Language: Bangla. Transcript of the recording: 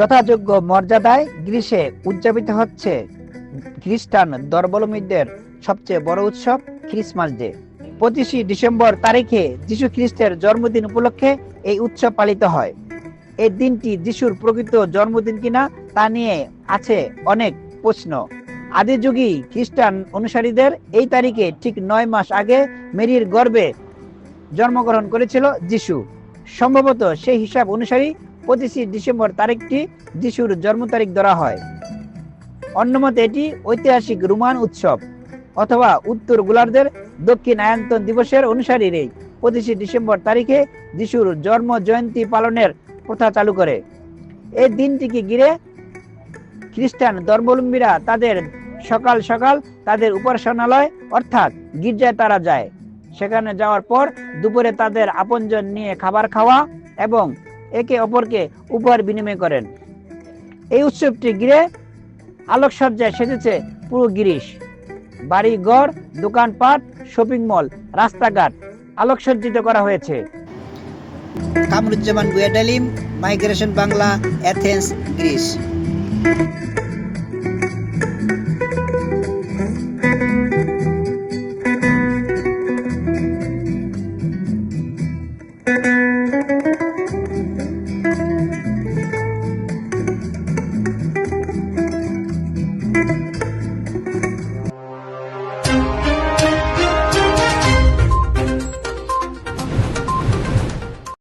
যথাযোগ্য মর্যাদায় গ্রীষ্মে উদযাপিত হচ্ছে খ্রিস্টান ধর্মাবলম্বীদের সবচেয়ে বড় উৎসব খ্রিসমাস ডে। পঁচিশে ডিসেম্বর তারিখে যীশু খ্রিস্টের জন্মদিন উপলক্ষে এই উৎসব পালিত হয়। এই দিনটি যিশুর প্রকৃত জন্মদিন কিনা তা নিয়ে আছে অনেক প্রশ্ন। আদি যুগী খ্রিস্টান অনুসারীদের এই তারিখে ঠিক নয় মাস আগে মেরির গর্ভে জন্মগ্রহণ করেছিল যিশু। সম্ভবত সেই হিসাব অনুসারী পঁচিশে ডিসেম্বর তারিখটি যিশুর জন্ম তারিখ ধরা হয়। অন্যমতে এটি ঐতিহাসিক রোমান উৎসব অথবা উত্তর গোলার্ধের দক্ষিণ আয়ন্তন দিবসের অনুসারীরাই পঁচিশে ডিসেম্বর তারিখে যিশুর জন্ম জয়ন্তী পালনের প্রথা চালু করে। এই দিনটিকে ঘিরে খ্রিস্টান ধর্মাবলম্বীরা তাদের সকাল সকাল তাদের উপাসনালয় অর্থাৎ গির্জায় তারা যায়। সেখানে যাওয়ার পর দুপুরে তাদের আপনজন নিয়ে খাবার খাওয়া এবং একে অপরকে উপহার বিনিময় করেন। এই উৎসবটি ঘিরে আলোকসজ্জায় সেজেছে পুরো গিরিশ। বাড়ি, ঘর, দোকানপাট, শপিং মল, রাস্তাঘাট আলোকসজ্জিত করা হয়েছে। Kamruzzaman Buadalim migration Bangla Athens Greece.